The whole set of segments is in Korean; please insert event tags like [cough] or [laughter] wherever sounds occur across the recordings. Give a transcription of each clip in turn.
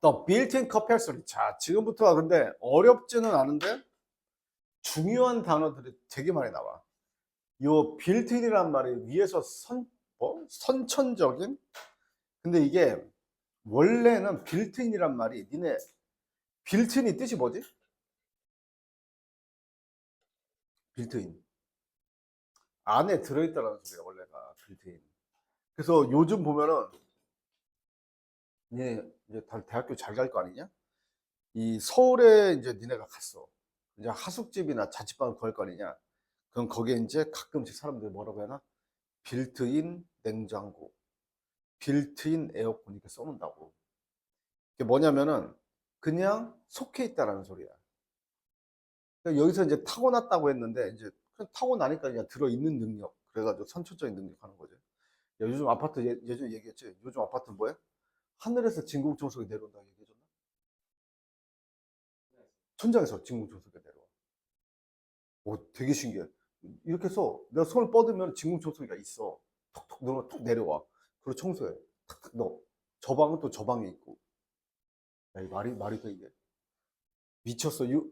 The built-in capacity. 자, 지금부터 근데 어렵지는 않은데 중요한 단어들이 되게 많이 나와. 요 built-in이란 말이 위에서 선, 뭐? 선천적인? 근데 이게 원래는 built-in이란 말이 니네 built-in이 뜻이 뭐지? built-in. 안에 들어있다라는 소리야, 원래가 built-in. 그래서 요즘 보면은 네, 이제 다 대학교 잘 갈 거 아니냐? 이 서울에 이제 니네가 갔어. 이제 하숙집이나 자취방을 구할 거 아니냐? 그럼 거기에 이제 가끔씩 사람들이 뭐라고 하나? 빌트인 냉장고, 빌트인 에어컨 이렇게 써놓는다고. 이게 뭐냐면은 그냥 속해 있다라는 소리야. 그러니까 여기서 이제 타고났다고 했는데 이제 타고나니까 그냥 들어있는 능력. 그래가지고 선천적인 능력 하는 거죠. 야, 요즘 아파트 예, 예전에 얘기했지. 요즘 아파트는 뭐야? 하늘에서 진공청소기 내려온다고 얘기해줬나? 천장에서 진공청소기가 내려와. 오, 되게 신기해. 이렇게 해서 내가 손을 뻗으면 진공청소기가 있어. 톡톡 넣으면 톡 내려와. 그리고 청소해. 탁탁 넣어. 저 방은 또 저 방에 있고. 야, 이 말이, 말이 돼, 이게. 미쳤어. 유,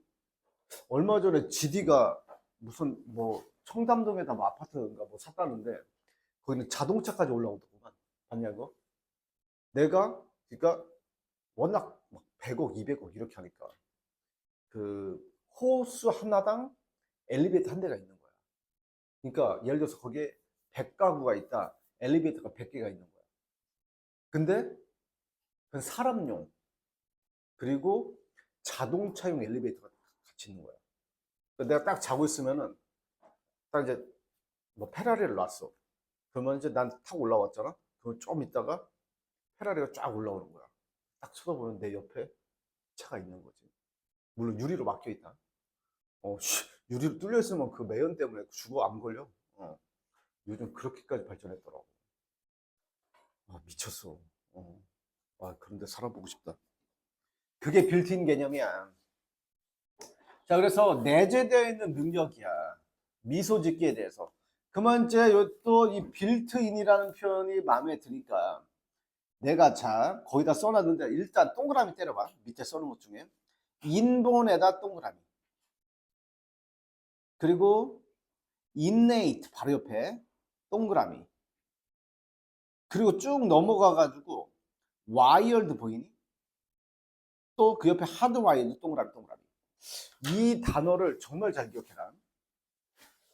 얼마 전에 GD가 무슨 뭐 청담동에다 뭐 아파트인가 뭐 샀다는데 거기는 자동차까지 올라오더구만. 봤냐, 이거? 내가 그러니까 워낙 막 100억, 200억 이렇게 하니까 그 호수 하나당 엘리베이터 한 대가 있는 거야. 그러니까 예를 들어서 거기에 100가구가 있다. 엘리베이터가 100개가 있는 거야. 근데 그 사람용 그리고 자동차용 엘리베이터가 같이 있는 거야. 그러니까 내가 딱 자고 있으면은 딱 이제 뭐 페라리를 놨어. 그러면 이제 난 타고 올라왔잖아. 그럼 좀 있다가 페라리가 쫙 올라오는 거야. 딱 쳐다보면 내 옆에 차가 있는 거지. 물론 유리로 막혀 있다. 어, [laughs] 씨, 유리로 뚫려 있으면 그 매연 때문에 죽어 안 걸려. 어. 요즘 그렇게까지 발전했더라고. 아, 미쳤어. 어. 아, 그런데 살아보고 싶다. 그게 빌트인 개념이야. 자, 그래서 내재되어 있는 능력이야. 미소 짓기에 대해서. 이제 또이 빌트인이라는 표현이 마음에 드니까 내가 자 거기다 써놨는데 일단 동그라미 때려봐. 밑에 써놓은 것 중에. 인본에다 동그라미. 그리고 innate 바로 옆에 동그라미. 그리고 쭉 넘어가 가지고 wired 보이니? 또 그 옆에 hardwired 동그라미 동그라미. 이 단어를 정말 잘 기억해라.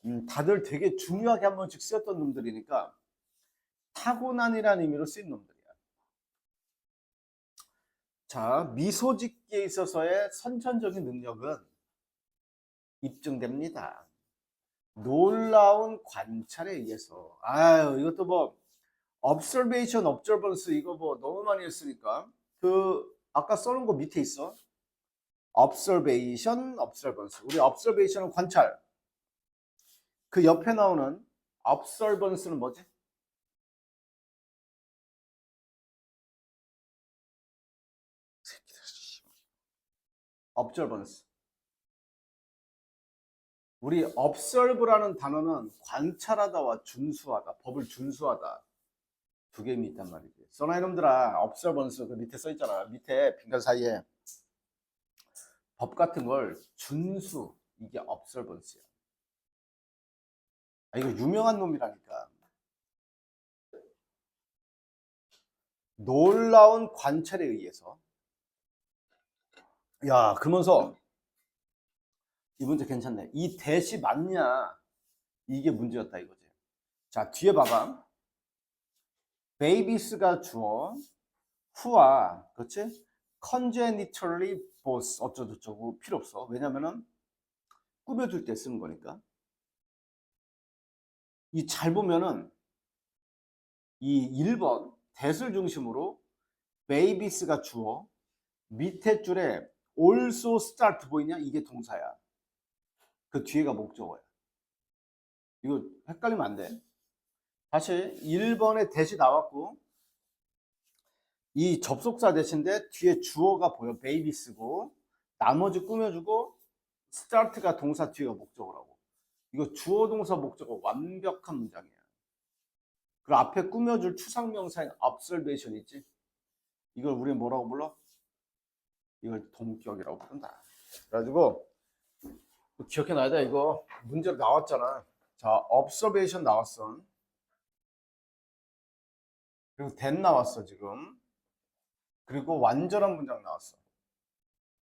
음, 다들 되게 중요하게 한 번씩 쓰였던 놈들이니까 타고난이라는 의미로 쓰인 놈들이야 자, 미소 짓기에 있어서의 선천적인 능력은 입증됩니다. 놀라운 관찰에 의해서. 아유, 이것도 뭐, observation, observance, 이거 뭐 너무 많이 했으니까. 그, 아까 써놓은 거 밑에 있어. observation, observance. 우리 observation은 관찰. 그 옆에 나오는 observance는 뭐지? Observance. 우리 observe라는 단어는 관찰하다와 준수하다, 법을 준수하다 두 개임이 있단 말이지. 써놔 이놈들아, observance 그 밑에 써 있잖아. 밑에 빈칸 사이에 법 같은 걸 준수 이게 observance야. 아, 이거 유명한 놈이라니까. 놀라운 관찰에 의해서 야, 그러면서 이 문제 괜찮네. 이 대시 맞냐? 이게 문제였다 이거지. 자, 뒤에 봐봐. 베이비스가 주어 후와 그렇지? congenitally both 어쩌고저쩌고 필요 없어. 왜냐면은 꾸며줄 때 쓰는 거니까. 이 잘 보면은 이 1번 대을 중심으로 베이비스가 주어 밑에 줄에 also start 보이냐? 이게 동사야. 그 뒤에가 목적어야. 이거 헷갈리면 안 돼. 다시 1번에 대시 나왔고 이 접속사 대신데 뒤에 주어가 보여. 베이비스고 나머지 꾸며주고 start가 동사 뒤에가 목적어라고. 이거 주어 동사 목적어 완벽한 문장이야. 그리고 앞에 꾸며줄 추상명사인 observation 있지? 이걸 우리 뭐라고 불러? 이걸 동격이라고 부른다. 그래가지고 기억해 놔야 돼 이거 문제로 나왔잖아. 자, observation 나왔어. 그리고 then 나왔어 지금. 그리고 완전한 문장 나왔어.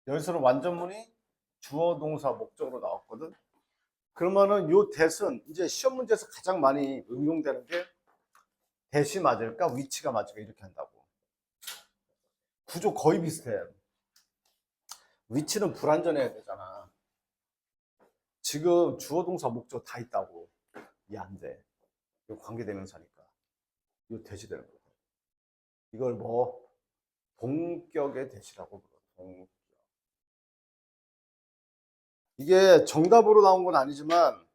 여기서는 완전문이 주어 동사 목적으로 나왔거든. 그러면은 요 that은 이제 시험 문제에서 가장 많이 응용되는 게 that이 맞을까 위치가 맞을까 이렇게 한다고. 구조 거의 비슷해. 위치는 불완전해야 되잖아. 지금 주어 동사 목적 다 있다고. 이 안 돼. 이거 관계대명사니까. 이거 대시 되는 거야. 이걸 뭐 동격의 대시라고 불러. 동격. 이게 정답으로 나온 건 아니지만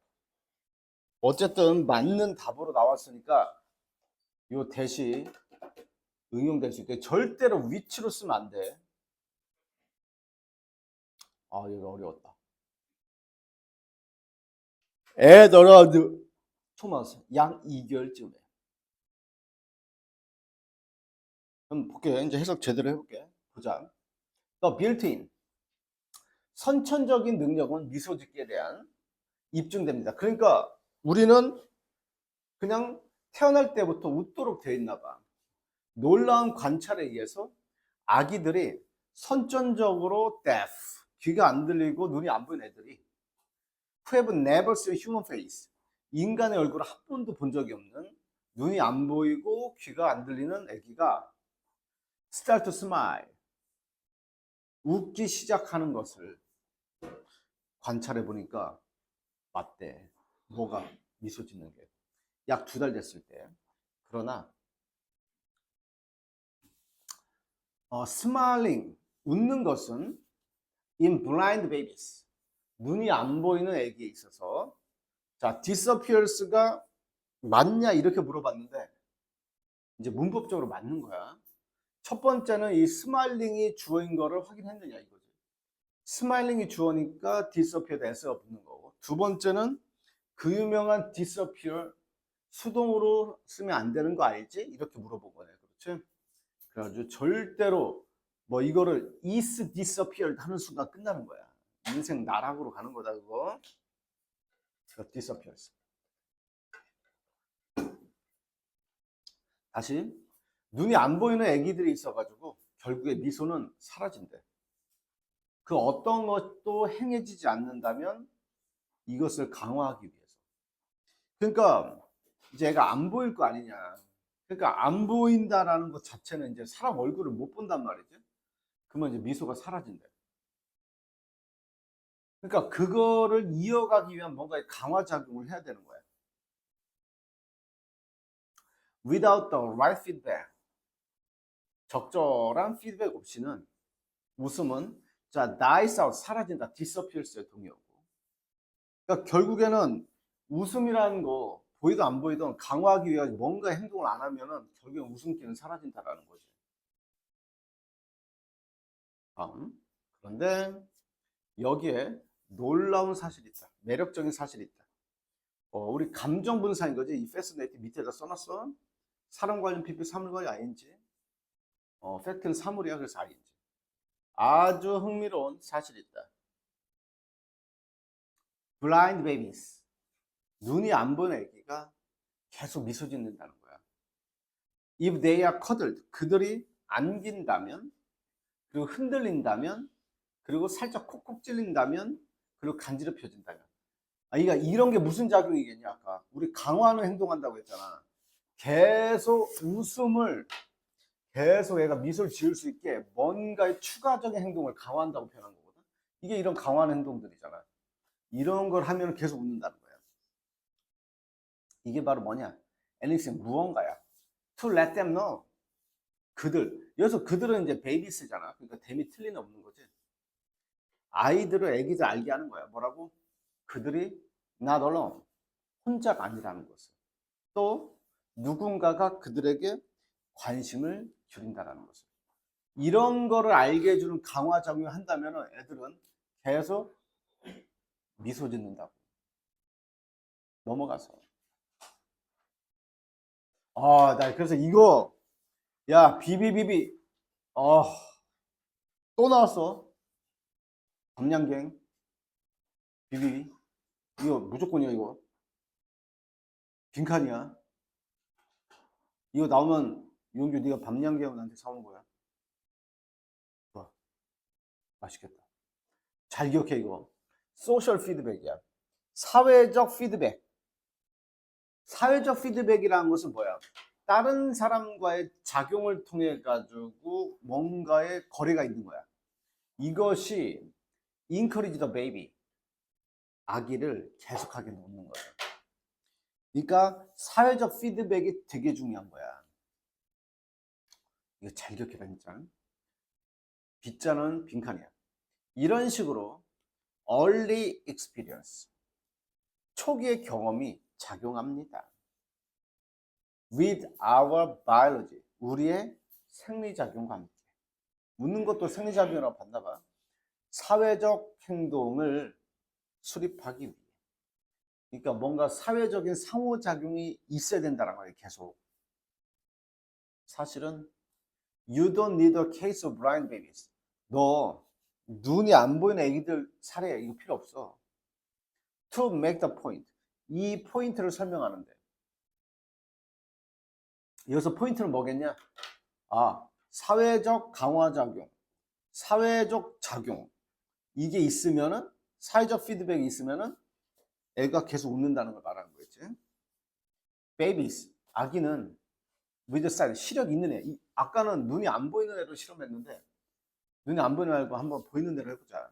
어쨌든 맞는 답으로 나왔으니까 이 대시 응용될 수 있게 절대로 위치로 쓰면 안 돼. 아, 이거 어려웠다. 에더러드 토마스 양 2개월쯤에. 그럼 볼게. 이제 해석 제대로 해볼게. 보자. 더 빌트인 선천적인 능력은 미소 짓기에 대한 입증됩니다. 그러니까 우리는 그냥 태어날 때부터 웃도록 되어 있나 봐. 놀라운 관찰에 의해서 아기들이 선천적으로 deaf 귀가 안 들리고 눈이 안 보이는 애들이 who have never seen human face 인간의 얼굴을 한 번도 본 적이 없는 눈이 안 보이고 귀가 안 들리는 아기가 start to smile. 웃기 시작하는 것을 관찰해 보니까 맞대. 뭐가 미소 짓는 게. 약 두 달 됐을 때. 그러나 어, smiling 웃는 것은 in blind babies 눈이 안 보이는 아기에 있어서 자 disappears가 맞냐 이렇게 물어봤는데 이제 문법적으로 맞는 거야. 첫 번째는 이 스마일링이 주어인 거를 확인했느냐 이거지. 스마일링이 주어니까 disappeared s가 붙는 거고. 두 번째는 그 유명한 disappear 수동으로 쓰면 안 되는 거 알지? 이렇게 물어본 거네. 그렇지? 그래가지고 절대로 뭐 이거를 is disappeared 하는 순간 끝나는 거야. 인생 나락으로 가는 거다 그거. 그 disappears. 다시 눈이 안 보이는 아기들이 있어가지고 결국에 미소는 사라진대. 그 어떤 것도 행해지지 않는다면 이것을 강화하기 위해서. 그러니까 이제 애가 안 보일 거 아니냐. 그러니까 안 보인다라는 것 자체는 이제 사람 얼굴을 못 본단 말이지. 그러면 이제 미소가 사라진대. 그러니까 그거를 이어가기 위한 뭔가의 강화 작용을 해야 되는 거야. Without the right feedback, 적절한 피드백 없이는 웃음은 자 dies out 사라진다, disappears에 동의하고. 그러니까 결국에는 웃음이라는 거 보이든 안 보이든 강화하기 위해 뭔가 행동을 안 하면은 결국엔 웃음기는 사라진다라는 거지. 다음. 그런데 여기에 놀라운 사실이 있다. 매력적인 사실이 있다. 어, 우리 감정 분사인 거지. 이 패스네이트 밑에다 써놨어. 사람 관련 PP 사물관이 ING. 어, 팩트는 사물이야. 그래서 ING. 아주 흥미로운 사실이 있다. blind babies. 눈이 안 보는 애기가 계속 미소 짓는다는 거야. If they are cuddled. 그들이 안긴다면, 그리고 흔들린다면, 그리고 살짝 콕콕 찔린다면, 그리고 간지럽혀진다면. 아, 그러니까 이런 게 무슨 작용이겠냐, 아까. 우리 강화하는 행동한다고 했잖아. 계속 웃음을, 계속 얘가 미소를 지을 수 있게 뭔가의 추가적인 행동을 강화한다고 표현한 거거든. 이게 이런 강화하는 행동들이잖아. 이런 걸 하면 계속 웃는다는 거야. 이게 바로 뭐냐? 엘릭슨 무언가야. To let them know. 그들. 여기서 그들은 이제 베이비스잖아. 그러니까 댐이 틀린 없는 거지. 아이들을 애기들 알게 하는 거야. 뭐라고? 그들이 not alone. 혼자가 아니라는 것을. 또 누군가가 그들에게 관심을 줄인다라는 것을. 이런 거를 알게 해주는 강화 작용을 한다면 애들은 계속 미소 짓는다고. 넘어가서. 아, 나 그래서 이거 야 비비비비 어 또 나왔어. 밤양갱. 비비비. 이거 무조건이야, 이거. 빈칸이야. 이거 나오면, 용규, 네가 밤양갱을 나한테 사오는 거야. 봐. 맛있겠다. 잘 기억해, 이거. 소셜 피드백이야. 사회적 피드백. 사회적 피드백이라는 것은 뭐야? 다른 사람과의 작용을 통해 가지고 뭔가의 거래가 있는 거야. 이것이 encourage the baby. 아기를 계속하게 놓는 거야. 그러니까 사회적 피드백이 되게 중요한 거야. 이거 잘 기억해라 진짜. 빗자는 빈칸이야. 이런 식으로 early experience 초기의 경험이 작용합니다. With our biology 우리의 생리작용과 함께. 묻는 것도 생리작용이라고 봤나 봐. 사회적 행동을 수립하기 위해. 그러니까 뭔가 사회적인 상호작용이 있어야 된다는 거예요 계속. 사실은 you don't need a case of blind babies 너 눈이 안 보이는 애기들 사례 이거 필요 없어. To make the point. 이 포인트를 설명하는데 여기서 포인트는 뭐겠냐? 아, 사회적 강화작용, 사회적 작용. 이게 있으면은, 사회적 피드백이 있으면은 애가 계속 웃는다는 걸 말하는 거겠지. babies, 아기는 with sight, 시력 있는 애. 이- 아까는 눈이 안 보이는 애로 실험했는데, 눈이 안 보이는 애고 한번 보이는 애로 해보자.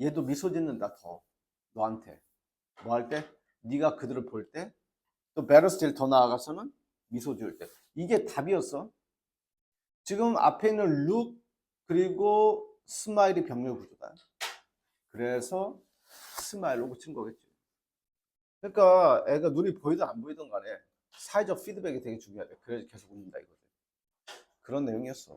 얘도 미소 짓는다, 더. 너한테. 뭐 할 때? 네가 그들을 볼 때, 또 베러스 제일 더 나아가서는 미소 지을 때. 이게 답이었어. 지금 앞에 있는 룩 그리고 스마일이 병렬 구조다. 그래서 스마일로 붙인 거겠지. 그러니까 애가 눈이 보이든 안 보이든 간에 사회적 피드백이 되게 중요하대. 그래서 계속 웃는다 이거지. 그런 내용이었어.